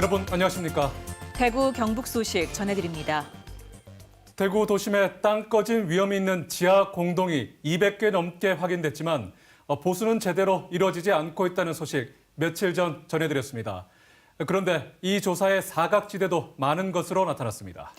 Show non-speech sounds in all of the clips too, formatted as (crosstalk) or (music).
여러분 안녕하십니까? 대구 경북 소식 전해드립니다. 대구 도심에 땅 꺼진 위험이 있는 지하 공동이 200개 넘게 확인됐지만 어, 보수는 제대로 이루어지지 않고 있다는 소식 며칠 전 전해드렸습니다. 그런데 이 조사의 사각지대도 많은 것으로 나타났습니다.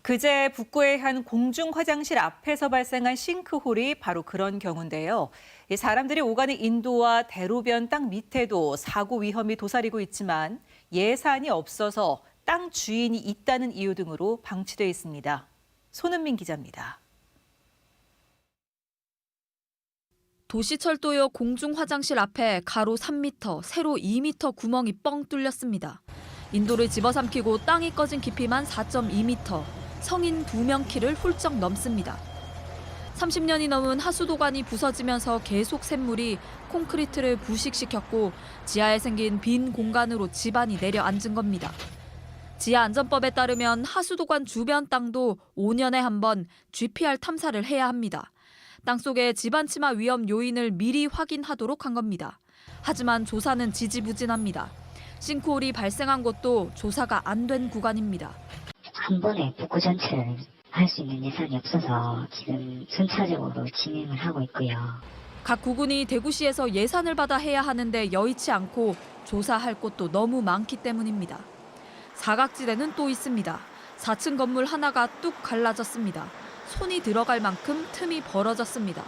그제 북구의 한 공중 화장실 앞에서 발생한 싱크홀이 바로 그런 경우인데요. 이 사람들이 오가는 인도와 대로변 땅 밑에도 사고 위험이 도사리고 있지만 예산이 없어서 땅 주인이 있다는 이유 등으로 방치돼 있습니다. 손은민 기자입니다. 도시철도역 공중 화장실 앞에 가로 3m, 세로 2m 구멍이 뻥 뚫렸습니다. 인도를 집어삼키고 땅이 꺼진 깊이만 4.2m, 성인 2명 키를 훌쩍 넘습니다. 30년이 넘은 하수도관이 부서지면서 계속 샘물이 콘크리트를 부식시켰고 지하에 생긴 빈 공간으로 집안이 내려앉은 겁니다. 지하 안전법에 따르면 하수도관 주변 땅도 5년에 한 번 GPR 탐사를 해야 합니다. 땅속의 집안 침하 위험 요인을 미리 확인하도록 한 겁니다. 하지만 조사는 지지부진합니다. 싱크홀이 발생한 곳도 조사가 안 된 구간입니다. 한 번에 북구 전체를 할 수 있는 예산이 없어서 지금 순차적으로 진행을 하고 있고요. 각 구군이 대구시에서 예산을 받아 해야 하는데 여의치 않고 조사할 곳도 너무 많기 때문입니다. 사각지대는 또 있습니다. 4층 건물 하나가 뚝 갈라졌습니다. 손이 들어갈 만큼 틈이 벌어졌습니다.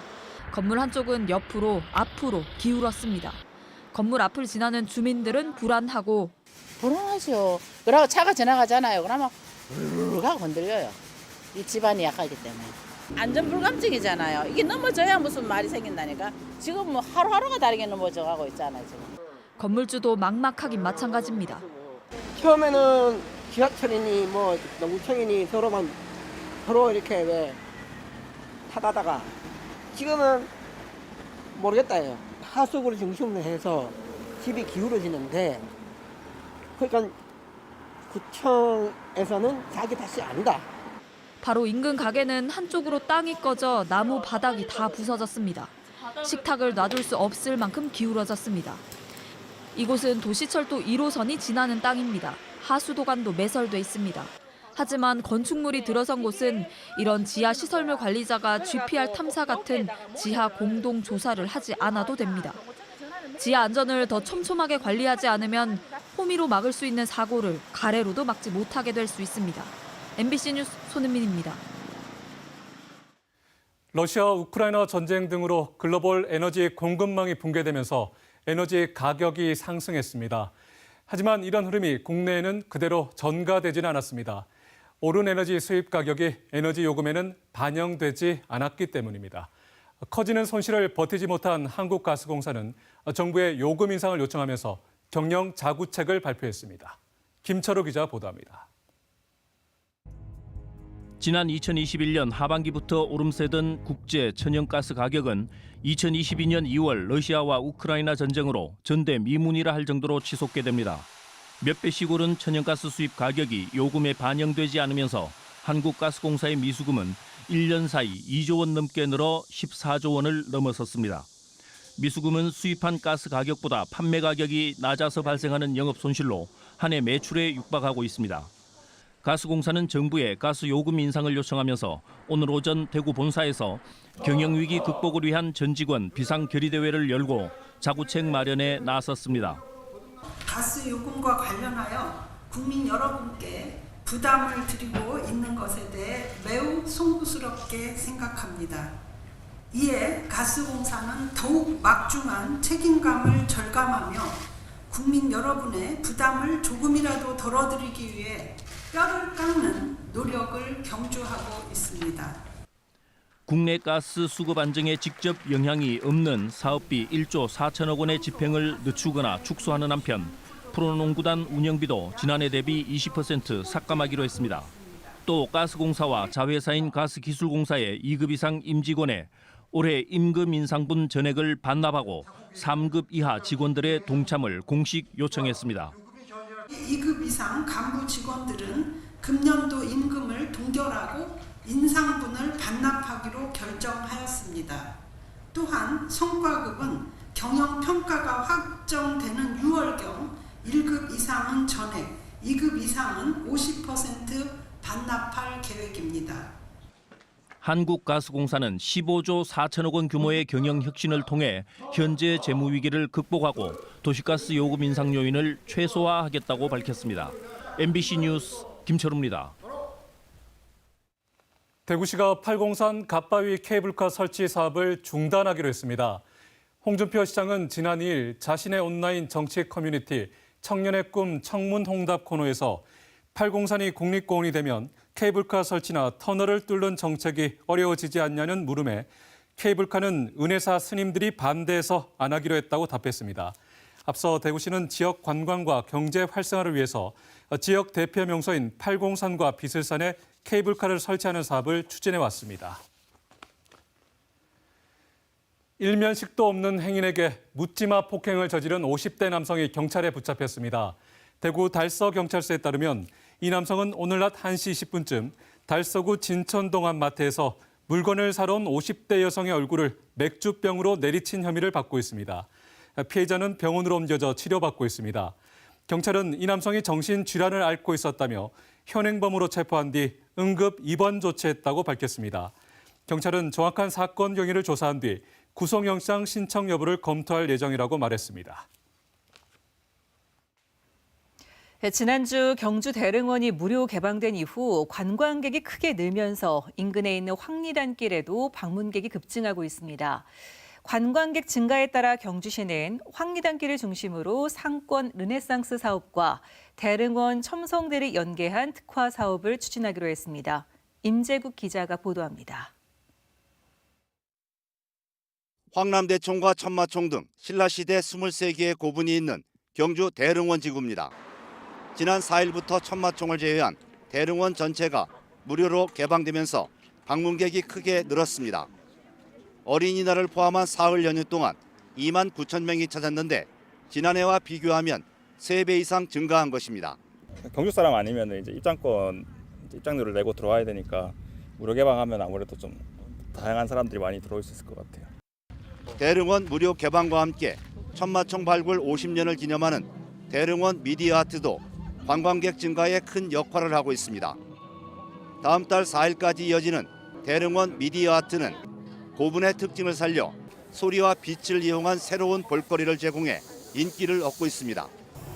건물 한쪽은 옆으로 앞으로 기울었습니다. 건물 앞을 지나는 주민들은 불안하고 불안하죠. 그러고 차가 지나가잖아요. 그러면 우르르 하고 흔들려요. 이 집안이 약하기 때문에. 안전 불감증이잖아요. 이게 넘어져야 무슨 말이 생긴다니까. 지금 뭐 하루하루가 다르게 넘어져 가고 있잖아요, 지금. 건물주도 막막하긴 마찬가지입니다. 처음에는 지하철이니 뭐 농구청이니 서로만 서로 이렇게 왜 타다다가 지금은 모르겠다요. 하수구를 중심으로 해서 집이 기울어지는데 그러니까 구청에서는 자기 탓이 아니다. 바로 인근 가게는 한쪽으로 땅이 꺼져 나무 바닥이 다 부서졌습니다. 식탁을 놔둘 수 없을 만큼 기울어졌습니다. 이곳은 도시철도 1호선이 지나는 땅입니다. 하수도관도 매설돼 있습니다. 하지만 건축물이 들어선 곳은 이런 지하 시설물 관리자가 GPR 탐사 같은 지하 공동 조사를 하지 않아도 됩니다. 지하 안전을 더 촘촘하게 관리하지 않으면 호미로 막을 수 있는 사고를 가래로도 막지 못하게 될 수 있습니다. MBC 뉴스 손은민입니다. 러시아 우크라이나 전쟁 등으로 글로벌 에너지 공급망이 붕괴되면서 에너지 가격이 상승했습니다. 하지만 이런 흐름이 국내에는 그대로 전가되지는 않았습니다. 오른 에너지 수입 가격이 에너지 요금에는 반영되지 않았기 때문입니다. 커지는 손실을 버티지 못한 한국가스공사는 정부의 요금 인상을 요청하면서 경영 자구책을 발표했습니다. 김철우 기자 보도합니다. 지난 2021년 하반기부터 오름세던 국제 천연가스 가격은 2022년 2월 러시아와 우크라이나 전쟁으로 전대 미문이라 할 정도로 치솟게 됩니다. 몇 배씩 오른 천연가스 수입 가격이 요금에 반영되지 않으면서 한국가스공사의 미수금은 1년 사이 2조 원 넘게 늘어 14조 원을 넘어섰습니다. 미수금은 수입한 가스 가격보다 판매 가격이 낮아서 발생하는 영업 손실로 한 해 매출에 육박하고 있습니다. 가스공사는 정부에 가스 요금 인상을 요청하면서 오늘 오전 대구 본사에서 경영위기 극복을 위한 전 직원 비상 결의대회를 열고 자구책 마련에 나섰습니다. 가스 요금과 관련하여 국민 여러분께 부담을 드리고 있는 것에 대해 매우 송구스럽게 생각합니다. 이에 가스공사는 더욱 막중한 책임감을 절감하며 국민 여러분의 부담을 조금이라도 덜어드리기 위해 뼈를 깎는 노력을 경주하고 있습니다. 국내 가스 수급 안정에 직접 영향이 없는 사업비 1조 4천억 원의 집행을 늦추거나 축소하는 한편 프로농구단 운영비도 지난해 대비 20% 삭감하기로 했습니다. 또 가스공사와 자회사인 가스기술공사의 2급 이상 임직원에 올해 임금 인상분 전액을 반납하고 3급 이하 직원들의 동참을 공식 요청했습니다. 2급 이상 간부 직원들은 금년도 임금을 동결하고 인상분을 반납하기로 결정하였습니다. 또한 성과급은 경영평가가 확정되는 6월경 1급 이상은 전액, 2급 이상은 50% 반납할 계획입니다. 한국가스공사는 15조 4천억 원 규모의 경영 혁신을 통해 현재 재무 위기를 극복하고 도시가스 요금 인상 요인을 최소화하겠다고 밝혔습니다. MBC 뉴스 김철우입니다. 대구시가 팔공산 갓바위 케이블카 설치 사업을 중단하기로 했습니다. 홍준표 시장은 지난 2일 자신의 온라인 정치 커뮤니티 청년의 꿈 청문 홍답 코너에서 팔공산이 국립공원이 되면 케이블카 설치나 터널을 뚫는 정책이 어려워지지 않냐는 물음에 케이블카는 은혜사 스님들이 반대해서 안 하기로 했다고 답했습니다. 앞서 대구시는 지역 관광과 경제 활성화를 위해서 지역 대표 명소인 팔공산과 비슬산에 케이블카를 설치하는 사업을 추진해 왔습니다. 일면식도 없는 행인에게 묻지마 폭행을 저지른 50대 남성이 경찰에 붙잡혔습니다. 대구 달서경찰서에 따르면 이 남성은 오늘 낮 1시 10분쯤 달서구 진천동안 마트에서 물건을 사러 온 50대 여성의 얼굴을 맥주병으로 내리친 혐의를 받고 있습니다. 피해자는 병원으로 옮겨져 치료받고 있습니다. 경찰은 이 남성이 정신 질환을 앓고 있었다며 현행범으로 체포한 뒤 응급 입원 조치했다고 밝혔습니다. 경찰은 정확한 사건 경위를 조사한 뒤 구속영장 신청 여부를 검토할 예정이라고 말했습니다. 네, 지난주 경주 대릉원이 무료 개방된 이후 관광객이 크게 늘면서 인근에 있는 황리단길에도 방문객이 급증하고 있습니다. 관광객 증가에 따라 경주시는 황리단길을 중심으로 상권 르네상스 사업과 대릉원 첨성대를 연계한 특화 사업을 추진하기로 했습니다. 임재국 기자가 보도합니다. 황남대총과 천마총 등 신라시대 23개의 고분이 있는 경주 대릉원 지구입니다. 지난 4일부터 천마총을 제외한 대릉원 전체가 무료로 개방되면서 방문객이 크게 늘었습니다. 어린이날을 포함한 사흘 연휴 동안 2만 9천 명이 찾았는데 지난해와 비교하면 3배 이상 증가한 것입니다. 경주 사람 아니면 이제 입장권 입장료를 내고 들어와야 되니까 무료 개방하면 아무래도 좀 다양한 사람들이 많이 들어올 수 있을 것 같아요. 대릉원 무료 개방과 함께 천마총 발굴 50년을 기념하는 대릉원 미디어 아트도 관광객 증가에 큰 역할을 하고 있습니다. 다음 달 4일까지 이어지는 대릉원 미디어 아트는 고분의 특징을 살려 소리와 빛을 이용한 새로운 볼거리를 제공해 인기를 얻고 있습니다.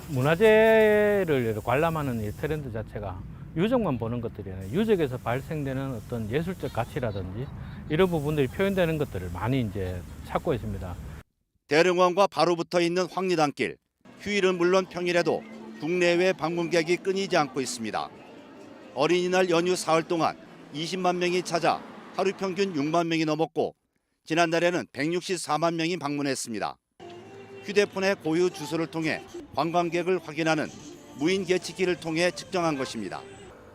문화재를 관람하는 이 트렌드 자체가 유적만 보는 것들이 아니라 유적에서 발생되는 어떤 예술적 가치라든지 이런 부분들이 표현되는 것들을 많이 이제 찾고 있습니다. 대릉원과 바로 붙어 있는 황리단길. 휴일은 물론 평일에도 국내외 방문객이 끊이지 않고 있습니다. 어린이날 연휴 사흘 동안 20만 명이 찾아 하루 평균 6만 명이 넘었고 지난달에는 164만 명이 방문했습니다. 휴대폰의 고유 주소를 통해 관광객을 확인하는 무인 계치기를 통해 측정한 것입니다.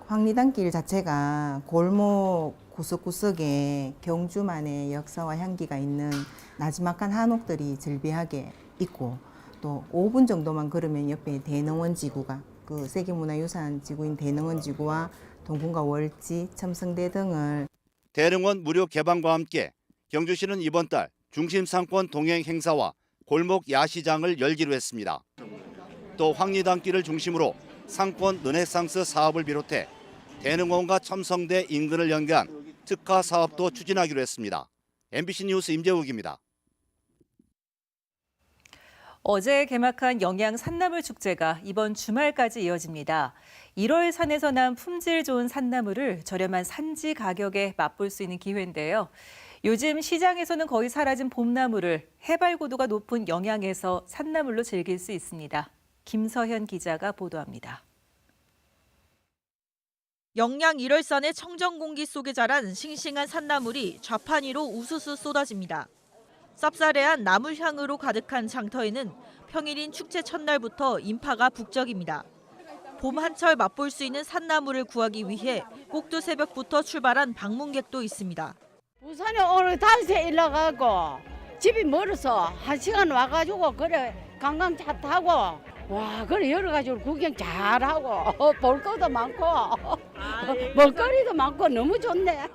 황리단길 자체가 골목 구석구석에 경주만의 역사와 향기가 있는 나지막한 한옥들이 즐비하게 있고 또 5분 정도만 걸으면 옆에 대농원 지구가 그 세계문화유산 지구인 대농원 지구와 동궁과 월지, 첨성대 등을 대릉원 무료 개방과 함께 경주시는 이번 달 중심 상권 동행 행사와 골목 야시장을 열기로 했습니다. 또 황리단길을 중심으로 상권 르네상스 사업을 비롯해 대릉원과 첨성대 인근을 연계한 특화 사업도 추진하기로 했습니다. MBC 뉴스 임재욱입니다. 어제 개막한 영양 산나물 축제가 이번 주말까지 이어집니다. 1월 산에서 난 품질 좋은 산나물을 저렴한 산지 가격에 맛볼 수 있는 기회인데요. 요즘 시장에서는 거의 사라진 봄나물을 해발 고도가 높은 영양에서 산나물로 즐길 수 있습니다. 김서현 기자가 보도합니다. 영양 1월산의 청정 공기 속에 자란 싱싱한 산나물이 좌판 위로 우수수 쏟아집니다. 쌉싸래한 나물 향으로 가득한 장터에는 평일인 축제 첫날부터 인파가 북적입니다. 봄 한철 맛볼 수 있는 산나물을 구하기 위해 꼭두 새벽부터 출발한 방문객도 있습니다. 부산에 오늘 5시에 일어가고 집이 멀어서 한 시간 와가지고 그래 관광차 타고 와 그래 여러 가지로 구경 잘하고 (laughs) 볼 것도 많고 (laughs) 먹거리도 많고 너무 좋네.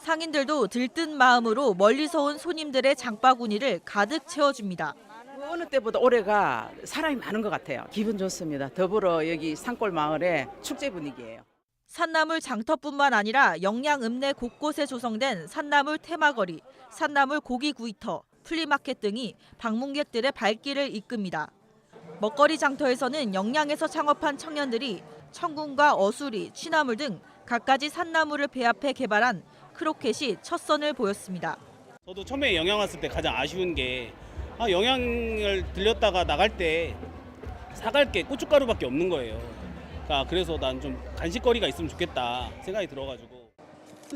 상인들도 들뜬 마음으로 멀리서 온 손님들의 장바구니를 가득 채워줍니다. 어느 때보다 올해가 사람이 많은 것 같아요. 기분 좋습니다. 더불어 여기 산골 마을에 축제 분위기예요. 산나물 장터뿐만 아니라 영양 읍내 곳곳에 조성된 산나물 테마거리, 산나물 고기 구이터, 플리마켓 등이 방문객들의 발길을 이끕니다. 먹거리 장터에서는 영양에서 창업한 청년들이 청군과 어수리, 취나물 등 갖가지 산나물을 배합해 개발한 크로켓이 첫 선을 보였습니다. 저도 처음에 영양 왔을 때 가장 아쉬운 게 아, 영양을 들렸다가 나갈 때 사갈 게 고춧가루밖에 없는 거예요. 그러니까 그래서 난 좀 간식거리가 있으면 좋겠다 생각이 들어가지고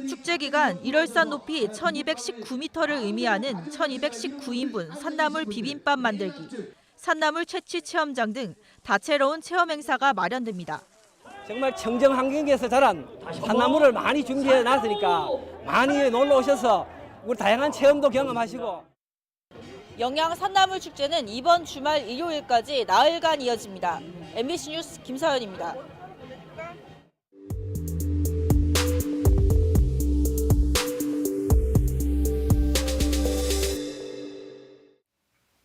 축제 기간 일월산 높이 1219m를 의미하는 1219인분 산나물 비빔밥 만들기, 산나물 채취 체험장 등 다채로운 체험 행사가 마련됩니다. 정말 청정 환경에서 자란 산나물을 많이 준비해 놨으니까 많이 놀러 오셔서 우리 다양한 체험도 경험하시고 영양 산나물 축제는 이번 주말 일요일까지 나흘간 이어집니다. MBC 뉴스 김서연입니다.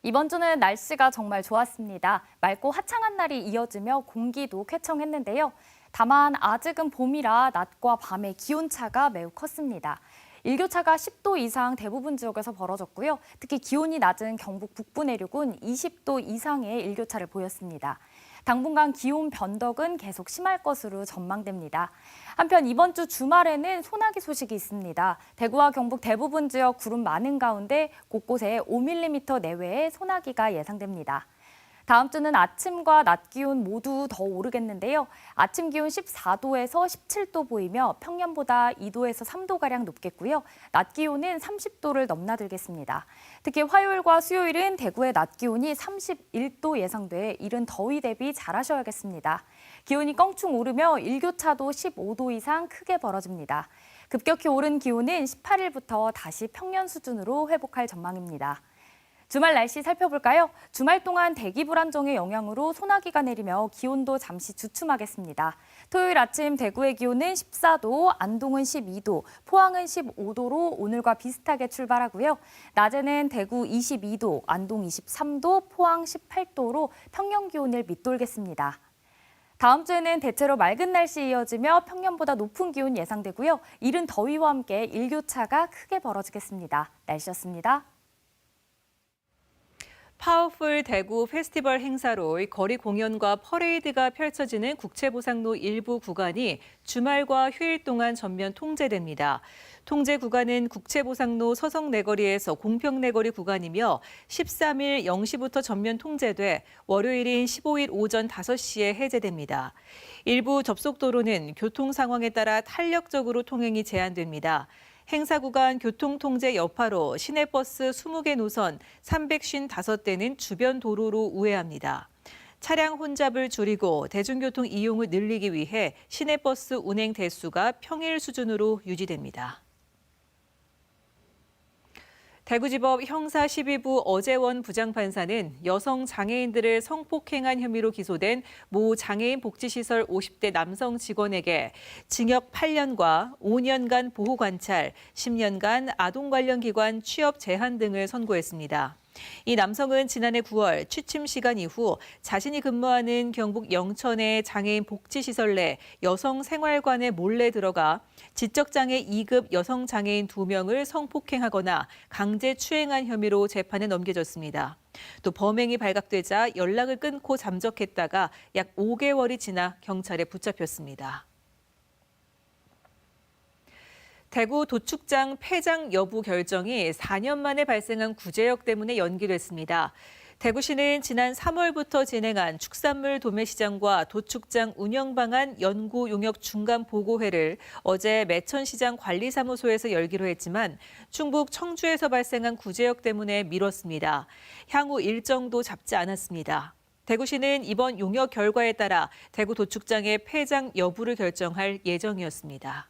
이번 주는 날씨가 정말 좋았습니다. 맑고 화창한 날이 이어지며 공기도 쾌청했는데요. 다만 아직은 봄이라 낮과 밤의 기온차가 매우 컸습니다. 일교차가 10도 이상 대부분 지역에서 벌어졌고요. 특히 기온이 낮은 경북 북부 내륙은 20도 이상의 일교차를 보였습니다. 당분간 기온 변덕은 계속 심할 것으로 전망됩니다. 한편 이번 주 주말에는 소나기 소식이 있습니다. 대구와 경북 대부분 지역 구름 많은 가운데 곳곳에 5mm 내외의 소나기가 예상됩니다. 다음 주는 아침과 낮 기온 모두 더 오르겠는데요. 아침 기온 14도에서 17도 보이며 평년보다 2도에서 3도가량 높겠고요. 낮 기온은 30도를 넘나들겠습니다. 특히 화요일과 수요일은 대구의 낮 기온이 31도 예상돼 이른 더위 대비 잘하셔야겠습니다. 기온이 껑충 오르며 일교차도 15도 이상 크게 벌어집니다. 급격히 오른 기온은 18일부터 다시 평년 수준으로 회복할 전망입니다. 주말 날씨 살펴볼까요? 주말 동안 대기 불안정의 영향으로 소나기가 내리며 기온도 잠시 주춤하겠습니다. 토요일 아침 대구의 기온은 14도, 안동은 12도, 포항은 15도로 오늘과 비슷하게 출발하고요. 낮에는 대구 22도, 안동 23도, 포항 18도로 평년 기온을 밑돌겠습니다. 다음 주에는 대체로 맑은 날씨 이어지며 평년보다 높은 기온 예상되고요. 이른 더위와 함께 일교차가 크게 벌어지겠습니다. 날씨였습니다. 파워풀 대구 페스티벌 행사로 거리 공연과 퍼레이드가 펼쳐지는 국채보상로 일부 구간이 주말과 휴일 동안 전면 통제됩니다. 통제 구간은 국채보상로 서성내거리에서 공평내거리 구간이며 13일 0시부터 전면 통제돼 월요일인 15일 오전 5시에 해제됩니다. 일부 접속도로는 교통 상황에 따라 탄력적으로 통행이 제한됩니다. 행사 구간 교통 통제 여파로 시내버스 20개 노선 355대는 주변 도로로 우회합니다. 차량 혼잡을 줄이고 대중교통 이용을 늘리기 위해 시내버스 운행 대수가 평일 수준으로 유지됩니다. 대구지법 형사 12부 어재원 부장판사는 여성 장애인들을 성폭행한 혐의로 기소된 모 장애인 복지시설 50대 남성 직원에게 징역 8년과 5년간 보호관찰, 10년간 아동 관련 기관 취업 제한 등을 선고했습니다. 이 남성은 지난해 9월 취침 시간 이후 자신이 근무하는 경북 영천의 장애인 복지시설 내 여성 생활관에 몰래 들어가 지적장애 2급 여성 장애인 2명을 성폭행하거나 강제 추행한 혐의로 재판에 넘겨졌습니다. 또 범행이 발각되자 연락을 끊고 잠적했다가 약 5개월이 지나 경찰에 붙잡혔습니다. 대구 도축장 폐장 여부 결정이 4년 만에 발생한 구제역 때문에 연기됐습니다. 대구시는 지난 3월부터 진행한 축산물 도매시장과 도축장 운영 방안 연구 용역 중간 보고회를 어제 매천시장 관리사무소에서 열기로 했지만 충북 청주에서 발생한 구제역 때문에 미뤘습니다. 향후 일정도 잡지 않았습니다. 대구시는 이번 용역 결과에 따라 대구 도축장의 폐장 여부를 결정할 예정이었습니다.